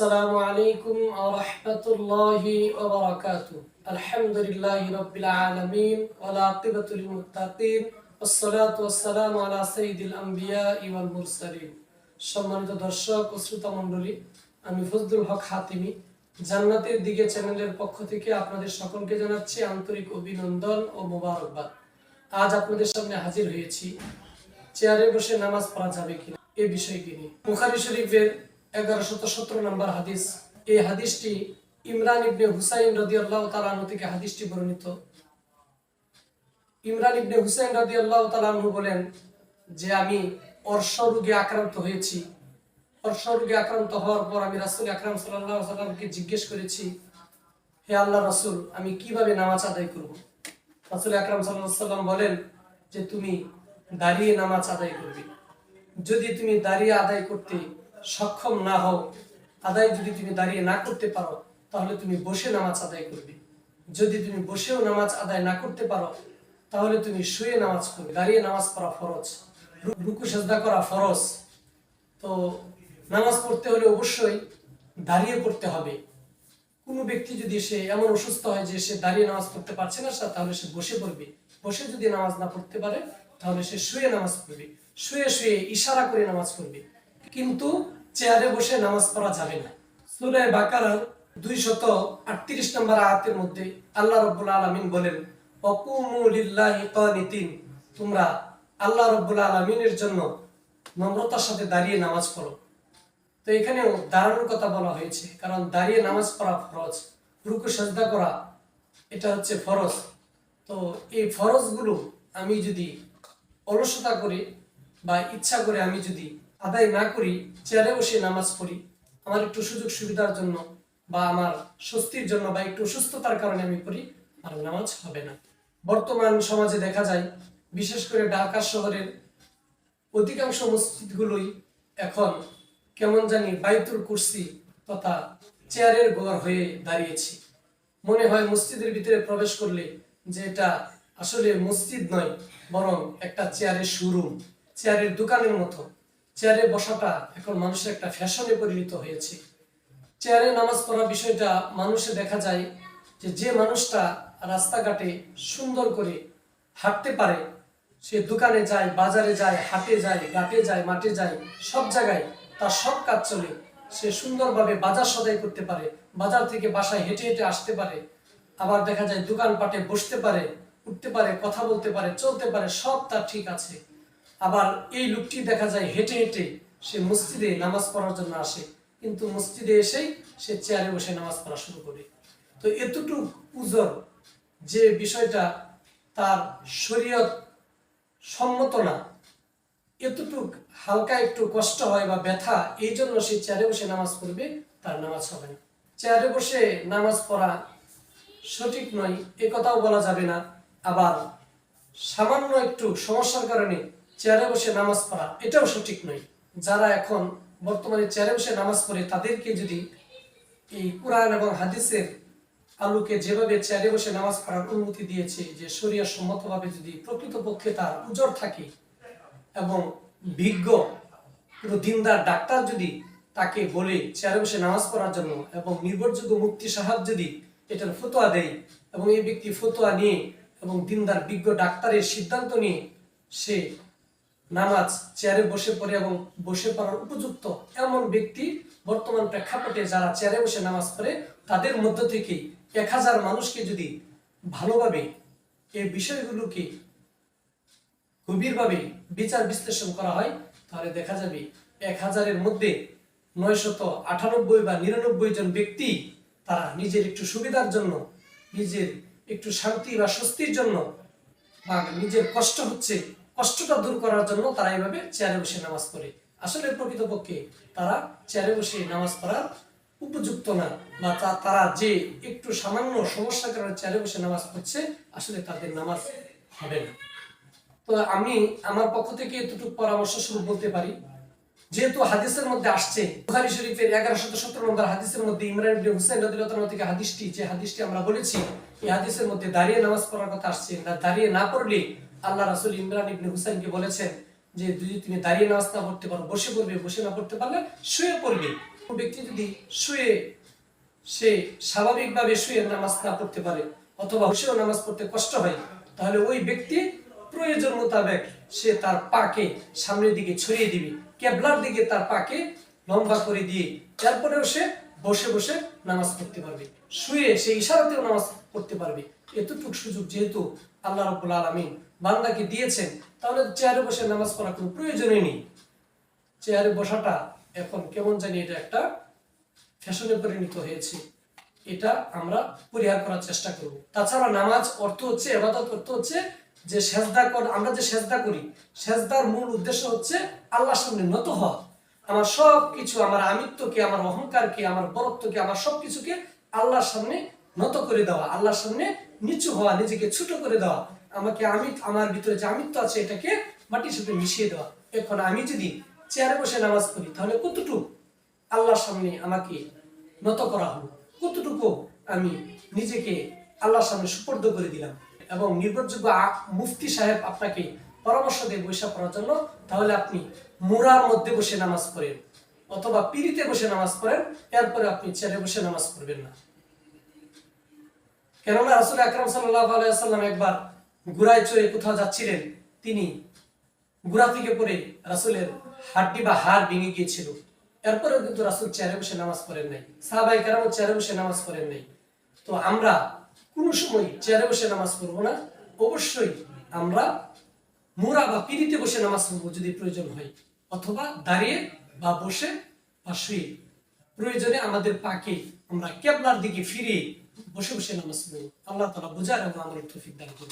السلام عليكم ورحمة الله وبركاته الحمد لله رب العالمين والعاقبة للمتقين والصلاة والسلام على سيد الأنبياء والمرسلين সম্মানিত দর্শক ও শ্রোতা মণ্ডলী আমি ফজলুল হক হাতিমি জান্নাতের দিকে চ্যানেলের পক্ষ থেকে আপনাদের সকলকে জানাচ্ছি আন্তরিক অভিনন্দন ও মোবারকবাদ আজ আপনাদের সামনে হাজির হয়েছি চেয়ারে বসে নামাজ পড়া যাবে কিনা এ বিষয়কে নিয়ে বুখারী শরীফের ইমরান আক্রান্ত পর আমি জিজ্ঞেস করেছি, হে আল্লাহ রাসূল, আমি কীভাবে নামাজ আদায় করব? রাসূল আকরাম সাল্লাম বলেন যে, তুমি দাঁড়িয়ে নামাজ আদায় করবে। যদি তুমি দাঁড়িয়ে আদায় করতে সক্ষম না হও, আদায় যদি তুমি দাঁড়িয়ে না করতে পারো, তাহলে তুমি বসে নামাজ আদায় করবে। যদি তুমি বসেও নামাজ আদায় না করতে পারো, তাহলে তুমি শুয়ে নামাজ করবে দাঁড়িয়ে নামাজ পড়া ফরজ। রুকু সেজদা করা ফরজ। তো নামাজ পড়তে হলে অবশ্যই দাঁড়িয়ে পড়তে হবে। কোনো ব্যক্তি যদি সে এমন অসুস্থ হয় যে সে দাঁড়িয়ে নামাজ পড়তে পারছে না তাহলে সে বসে পড়বে। বসে যদি নামাজ না পড়তে পারে, তাহলে সে শুয়ে নামাজ পড়বে। শুয়ে শুয়ে ইশারা করে নামাজ পড়বে। কিন্তু চেয়ারে বসে নামাজ পড়া যাবে না। সূরা বাকারার দুইশত আটত্রিশ নম্বর আয়াতের মধ্যে আল্লাহ রব্বুল আলামিন বলেন তোমরা আল্লাহ রব্বুল আলামিনের জন্য নম্রতার সাথে দাঁড়িয়ে নামাজ পড়ো। তো এখানেও দাঁড়ানোর কথা বলা হয়েছে, কারণ দাঁড়িয়ে নামাজ পড়া ফরজ, রুকু, সাজদা করা, এটা হচ্ছে ফরজ। তো এই ফরজগুলো আমি যদি অলসতা করে বা ইচ্ছা করে আমি যদি আদায় না করি চেয়ারে বসে নামাজ পড়ি। আমার একটু সুযোগ সুবিধার জন্য বা আমার স্বস্তির জন্য বা একটু সুস্থতার কারণে আমি পড়ি, আর নামাজ হবে না। বর্তমান সমাজে দেখা যায়, বিশেষ করে ঢাকা শহরের অধিকাংশ মসজিদগুলোই এখন কেমন জানি বাইতুল কুরসি তথা চেয়ারের গোয়ার হয়ে দাঁড়িয়েছে। মনে হয় মসজিদের ভিতরে প্রবেশ করলে যে এটা আসলে মসজিদ নয়, বরং একটা চেয়ারের শোরুম, চেয়ারের দোকানের মতো। চেয়ারে বসাটা এখন মানুষের একটা ফ্যাশনে পরিণত হয়েছে। চেয়ারে নামাজ পড়া বিষয়টা মানুষে দেখা যায় যে যে মানুষটা রাস্তাঘাটে সুন্দর করে হাঁটতে পারে, সে দোকানে যায়, বাজারে যায়, হাটে যায়, ঘাটে যায়, মাঠে যায়, সব জায়গায় তার সব কাজ চলে। সে সুন্দরভাবে বাজার সদাই করতে পারে, বাজার থেকে বাসায় হেঁটে হেঁটে আসতে পারে, আবার দেখা যায় দোকানপাটে বসতে পারে, উঠতে পারে, কথা বলতে পারে, চলতে পারে, সব তার ঠিক আছে। আবার এই লোকটি দেখা যায় হেঁটে হেঁটে সে মসজিদে নামাজ পড়ার জন্য আসে। কিন্তু মসজিদে এসেই সে চেয়ারে বসে নামাজ পড়া শুরু করে। তো এতটুকু উজর যে বিষয়টা তার শরীয়ত সম্মত না, এতটুক হালকা একটু কষ্ট হয় বা ব্যথা, এই জন্য সে চেয়ারে বসে নামাজ পড়বে, তার নামাজ হবে না। চেয়ারে বসে নামাজ পড়া সঠিক নয়, এ কথাও বলা যাবে না। আবার সামান্য একটু সমস্যার কারণে চেয়ারে বসে নামাজ পড়া, এটাও সঠিক নয়। যারা এখন বর্তমানে চেয়ারে বসে নামাজ পড়ে, তাদেরকে যদি এই কোরআন এবং হাদিসের আলোকে যেভাবে চেয়ারে বসে নামাজ পড়ার অনুমতি দিয়েছে, যে শরিয়া সম্মতভাবে যদি প্রকৃতপক্ষে তার উজর থাকে এবং বিজ্ঞ দিনদার ডাক্তার যদি তাকে বলে চেয়ারে বসে নামাজ পড়ার জন্য এবং নির্ভরযোগ্য মুক্তি সাহাব যদি এটার ফতোয়া দেয় এবং এই ব্যক্তি ফতোয়া নিয়ে এবং দিনদার বিজ্ঞ ডাক্তারের সিদ্ধান্ত নিয়ে সে নামাজ, চেয়ারে বসে পড়ে এবং বসে পড়ার উপযুক্ত এমন ব্যক্তি বর্তমান প্রেক্ষাপটে যারা চেয়ারে বসে নামাজ পড়ে, তাদের মধ্য থেকে এক হাজার মানুষকে যদি ভালোভাবে এই বিষয়গুলোকে গভীরভাবে বিচার বিশ্লেষণ করা হয়, তাহলে দেখা যাবে এক হাজারের মধ্যে নয়শত আটানব্বই বা নিরানব্বই জন ব্যক্তি তারা নিজের একটু সুবিধার জন্য, নিজের একটু শান্তি বা স্বস্তির জন্য বা নিজের কষ্ট হচ্ছে কষ্টটা দূর করার জন্য তারা এইভাবে চেয়ারে বসে নামাজ পড়ে। আসলে প্রকৃতপক্ষে তারা চেয়ারে বসে নামাজ পড়ার উপযুক্ত না, বা তারা যে একটু সামান্য সমস্যার কারণে চেয়ারে বসে নামাজ পড়ছে, আসলে তাদের নামাজ হবে না। তো আমি আমার পক্ষ থেকে এতটুকু পরামর্শ স্বরূপ বলতে পারি, যেহেতু হাদিসের মধ্যে আসছে, বুখারী শরীফের এগারোশত সতেরো নম্বর হাদিসের মধ্যে ইমরান ইবনে হুসাইন রাদিয়াল্লাহু থেকে হাদিসটি, যে হাদিসটি আমরা বলেছি, এই হাদিসের মধ্যে দাঁড়িয়ে নামাজ পড়ার কথা আসছে, না দাঁড়িয়ে না পড়লে আল্লাহ রাসূল ইমরান ইবনে হুসাইনকে বলেছেন যে যদি তুমি দাঁড়িয়ে নামাজ না পড়তে পারো, বসে পড়বে, বসে না পড়তে পারলে শুয়ে পড়বে। ব্যক্তি যদি শুয়ে, সে স্বাভাবিকভাবে শুয়ে নামাজ না পড়তে পারে অথবা বসেও নামাজ পড়তে কষ্ট হয়, তাহলে ওই ব্যক্তি প্রয়োজন মোতাবেক সে তার পাকে সামনের দিকে ছড়িয়ে দিবে, কেবলার দিকে তার পাকে লম্বা করে দিয়ে তারপরেও সে বসে বসে নামাজ পড়তে পারবে। শুয়ে সে ইশারাতেও নামাজ পড়তে পারবে। এতটুকু সুযোগ যেহেতু আল্লাহ রব্বুল আলমিন বান্দাকে দিয়েছেন, তাহলে চেয়ারে বসে নামাজ পড়ার কোনো প্রয়োজনই নেই। চেয়ারে বসাটা এখন কেমন জানি এটা একটা ফ্যাশনে পরিণত হয়েছে। এটা আমরা পরিহার করার চেষ্টা করব। তাছাড়া নামাজ অর্থ হচ্ছে, এবাদত অর্থ হচ্ছে যে সেজদা আমরা যে সেজদা করি, সেজদার মূল উদ্দেশ্য হচ্ছে আল্লাহর সামনে নত হওয়া। আমার সব কিছু আমার আমিত্বকে, আমার অহংকারকে, আমার বরত্বকে আমার সব কিছুকে আল্লাহর সামনে নত করে দেওয়া, আল্লাহর সামনে নিচু হওয়া, নিজেকে ছোট করে দেওয়া, আমাকে আমি আমার ভিতরে যে আমিত্ব আছে এটাকে মাটির সাথে মিশিয়ে দেওয়া। এখন আমি যদি চেয়ারে বসে নামাজ পড়ি, তাহলে কতটুকু আল্লাহর সামনে আমাকে নত করা হলো? কতটুকু আমি নিজেকে আল্লাহর সামনে সুপর্দ করে দিলাম? এবং নির্ভরযোগ্য মুফতি সাহেব আপনাকে পরামর্শ দেয় বৈশা করার জন্য, তাহলে আপনি মোড়ার মধ্যে বসে নামাজ পড়েন অথবা পিড়িতে বসে নামাজ পড়েন, এরপরে আপনি চেয়ারে বসে নামাজ পড়বেন না। কেননা রাসুল আকরাম আলাইসাল্লাম একবার ঘোড়ায় চড়ে কোথাও যাচ্ছিলেন, তিনি ঘোড়া থেকে পড়ে রাসুলের হাড্ডি বা হাড় ভেঙে গিয়েছিল। এরপরেও কিন্তু রাসুল চেয়ারে বসে নামাজ পড়েন নাই সাহাবাই কারামও চেয়ারে বসে নামাজ পড়েন নাই। তো আমরা কোনো সময় চেয়ারে বসে নামাজ পড়ব না, অবশ্যই আমরা মোড়া বা পিড়িতে বসে নামাজ পড়ব যদি প্রয়োজন হয়। অথবা দাঁড়িয়ে বা বসে বা শুয়ে। প্রয়োজনে আমাদের পাকে আমরা কেবলার দিকে ফিরে বসে বসে নামাজ পড়ি। আল্লাহ তালা বোঝার এবং আমাদের তৌফিক দান করুন